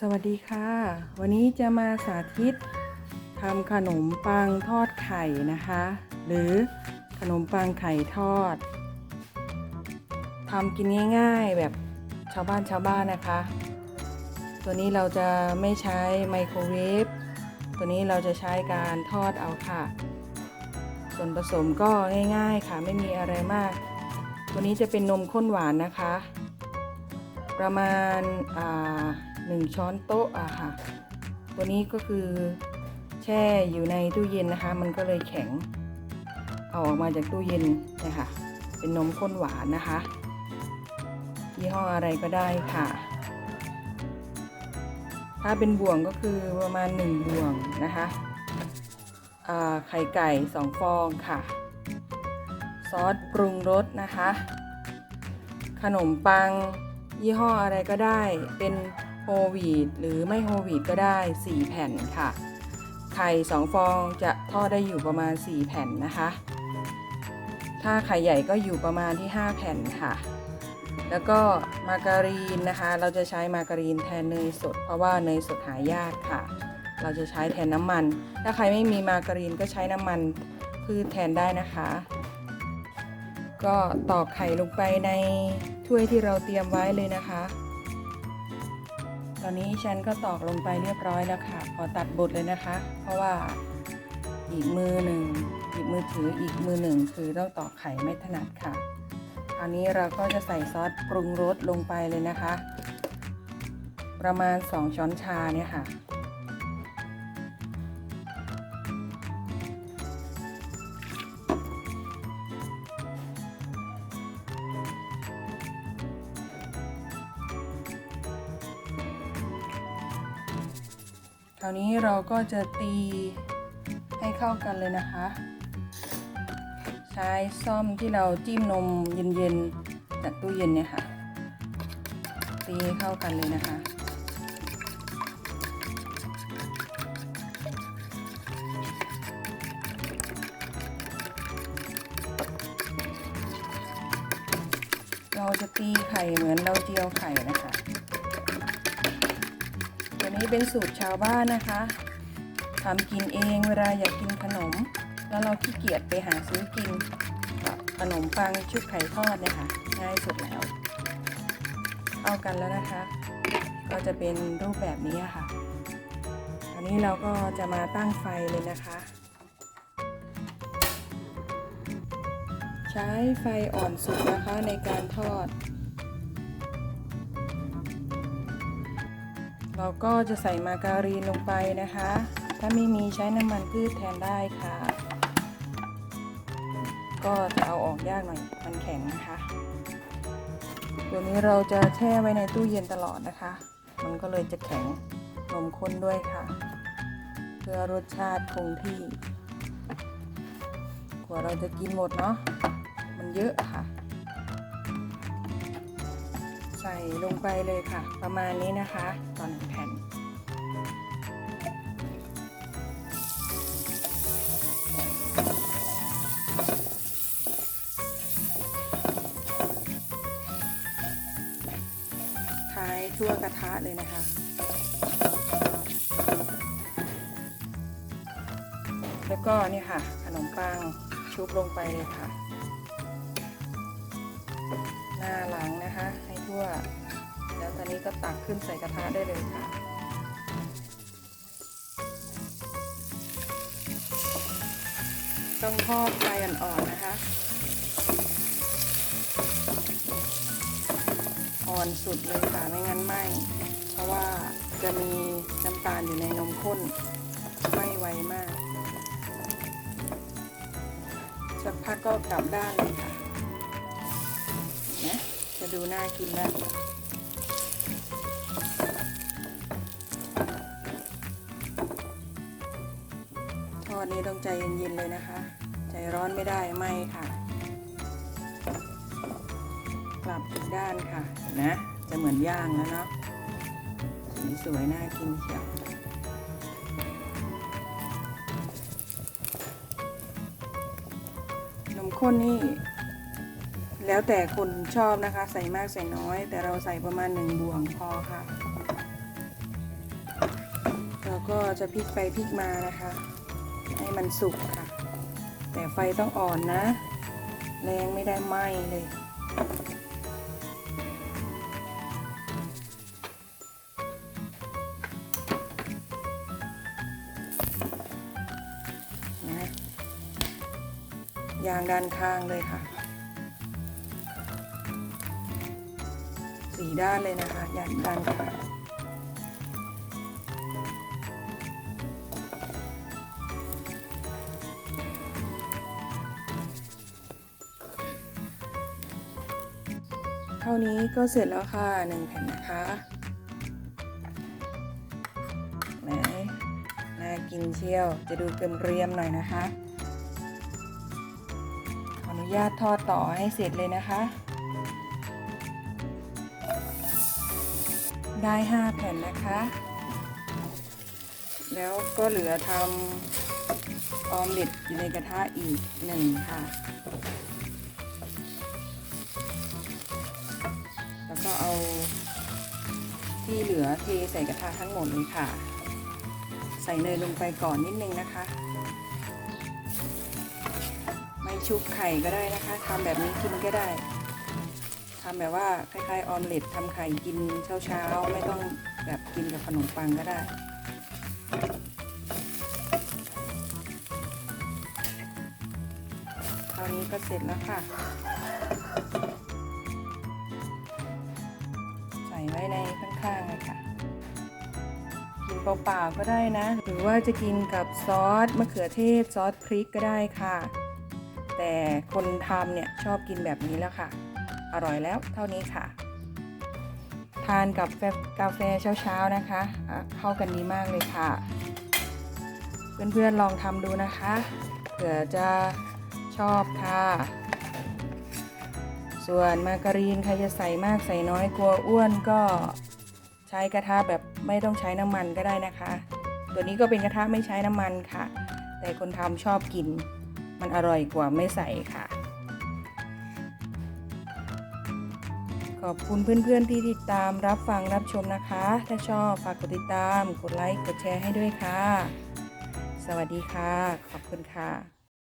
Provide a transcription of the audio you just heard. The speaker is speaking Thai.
สวัสดีค่ะ วันนี้จะมาสาธิตทำขนมปังทอดไข่นะคะ หรือขนมปังไข่ทอดทำกินง่ายๆแบบชาวบ้านชาวบ้านนะคะ ตัวนี้เราจะไม่ใช้ไมโครเวฟตัวนี้เราจะใช้การทอดเอาค่ะ ส่วนผสมก็ง่ายๆค่ะไม่มีอะไรมาก ตัวนี้จะเป็นนมข้นหวานนะคะ ประมาณอ่า หนึ่งช้อนโต๊ะอะค่ะ ตัวนี้ก็คือแช่อยู่ในตู้เย็นนะคะ มันก็เลยแข็ง เอาออกมาจากตู้เย็นนะคะเป็นนมข้นหวานนะคะยี่ห้ออะไรก็ได้ค่ะ ถ้าเป็นบ่วงก็คือประมาณ 1 บ่วงนะคะไข่ไก่ 2 ฟองค่ะ ซอสปรุงรสนะคะ ขนมปังยี่ห้ออะไรก็ได้เป็น โฮลวีตหรือไม่โฮลวีตก็ได้ 4 แผ่นค่ะ ไข่ 2 ฟองจะทอดได้อยู่ประมาณ 4 แผ่นนะคะ ถ้าไข่ใหญ่ก็อยู่ประมาณที่ 5 แผ่นค่ะ แล้วก็มาการีนนะคะ เราจะใช้มาการีนแทนเนยสด เพราะว่าเนยสดหายากค่ะ เราจะใช้แทนน้ำมัน ถ้าใครไม่มีมาการีนก็ใช้น้ำมันพืชแทนได้นะคะ ก็ตอกไข่ลงไปในถ้วยที่เราเตรียมไว้เลยนะคะ ตอนนี้ฉันก็ตอกลงไปเรียบร้อยแล้วค่ะ ขอตัดบทเลยนะคะ เพราะว่าอีกมือหนึ่งอีกมือถืออีกมือหนึ่งคือต้องตอกไข่ไม่ถนัดค่ะ คราวนี้เราก็จะใส่ซอสปรุงรสลงไปเลยนะคะ ประมาณ 2 ช้อนชาเนี่ยค่ะ ราวนี้เราก็จะตีให้เข้ากันเลยนะคะ ใช้ซ่อมที่เราจิ้มนมเย็นๆจากตู้เย็นเนี่ยค่ะ ตีให้เข้ากันเลยนะคะเราจะตีไข่เหมือนเราเจียวไข่นะคะ นี้เป็นสูตรชาวบ้านนะคะทำกินเองเวลาอยากกินขนม แล้วเราขี้เกียจไปหาซื้อกินขนมปังชุบไข่ทอดเนี่ยค่ะ ง่ายสุดแล้ว เอากันแล้วนะคะ ก็จะเป็นรูปแบบนี้ค่ะ อันนี้เราก็จะมาตั้งไฟเลยนะคะ ใช้ไฟอ่อนสุดนะคะในการทอด เราก็จะใส่มาการีนลงไปนะคะ ถ้าไม่มีใช้น้ำมันพืชแทนได้ค่ะ ก็จะเอาออกยากหน่อยมันแข็งนะคะตัวนี้เราจะแช่ไว้ในตู้เย็นตลอดนะคะ มันก็เลยจะแข็งนมข้นด้วยค่ะ เพื่อรสชาติคงที่ กว่าเราจะกินหมดเนาะมันเยอะค่ะ ใส่ลงไปเลยค่ะ ประมาณนี้นะคะตอนหนึ่งแผ่นทายทั่วกระทะเลยนะคะแล้วก็นี่ค่ะ ขนมปังชุบลงไปเลยค่ะ หน้าหลังนะคะ ทั่ว แล้วตอนนี้ก็ตักขึ้นใส่กระทะได้เลยค่ะ ต้องทอดไฟอ่อนๆนะคะ อ่อนสุดเลยค่ะไม่งั้นไหมเพราะว่าจะมีน้ำตาลอยู่ในนมข้นไม่ไวมากสักพักก็กลับด้านเลยค่ะนะ จะดูน่ากินแล้วทอดนี้ต้องใจเย็นๆเลยนะคะ ใจร้อนไม่ได้ไหมค่ะกลับอีกด้านค่ะนนะ จะเหมือนย่างแล้วเนาะสีสวยน่ากินเชียวนมข้นนี่ แล้วแต่คนชอบนะคะ ใส่มากใส่น้อย แต่เราใส่ประมาณหนึ่งบวงพอค่ะ เราก็จะพลิกไปพลิกมานะคะ ให้มันสุกค่ะ แต่ไฟต้องอ่อนนะ แรงไม่ได้ไหมเลยนะยางด้านข้างเลยค่ะ ด้านเลยนะคะยางด้านข้างเท่านี้ก็เสร็จแล้วค่ะหนึ่งแผ่นนะคะไหนน่ากินเชียว จะดูเกรียมหน่อยนะคะ ขออนุญาตทอดต่อให้เสร็จเลยนะคะ ได้ 5 แผ่นนะคะ แล้วก็เหลือทำออมเล็ตอยู่ในกระทะอีกหนึ่งค่ะ แล้วก็เอาที่เหลือเทใส่กระทะทั้งหมดเลยค่ะ ใส่เนยลงไปก่อนนิดนึงนะคะ ไม่ชุบไข่ก็ได้นะคะทำแบบนี้กินก็ได้ ทำแบบว่าคล้ายๆออมเล็ตทำไข่กินเช้าๆ ไม่ต้องแบบกินกับขนมปังก็ได้คราวนี้ก็เสร็จแล้วค่ะ ใส่ไว้ในข้างๆเลยค่ะ กินเปล่าๆก็ได้นะ หรือว่าจะกินกับซอสมะเขือเทศซอสพริกก็ได้ค่ะ แต่คนทำเนี่ยชอบกินแบบนี้แล้วค่ะ อร่อยแล้วเท่านี้ค่ะ ทานกับกาแฟเช้าๆนะคะะเข้ากันดีมากเลยค่ะ เพื่อนๆลองทำดูนะคะเผื่อจะชอบค่ะ ส่วนมาการีนใครจะใส่มากใส่น้อยกลัวอ้วนก็ใช้กระทะแบบไม่ต้องใช้น้ำมันก็ได้นะคะ ตัวนี้ก็เป็นกระทะไม่ใช้น้ำมันค่ะ แต่คนทำชอบกินมันอร่อยกว่าไม่ใส่ค่ะ ขอบคุณเพื่อนๆที่ติดตามรับฟังรับชมนะคะ ถ้าชอบฝากกดติดตาม กดไลค์ กดแชร์ให้ด้วยค่ะ สวัสดีค่ะ ขอบคุณค่ะ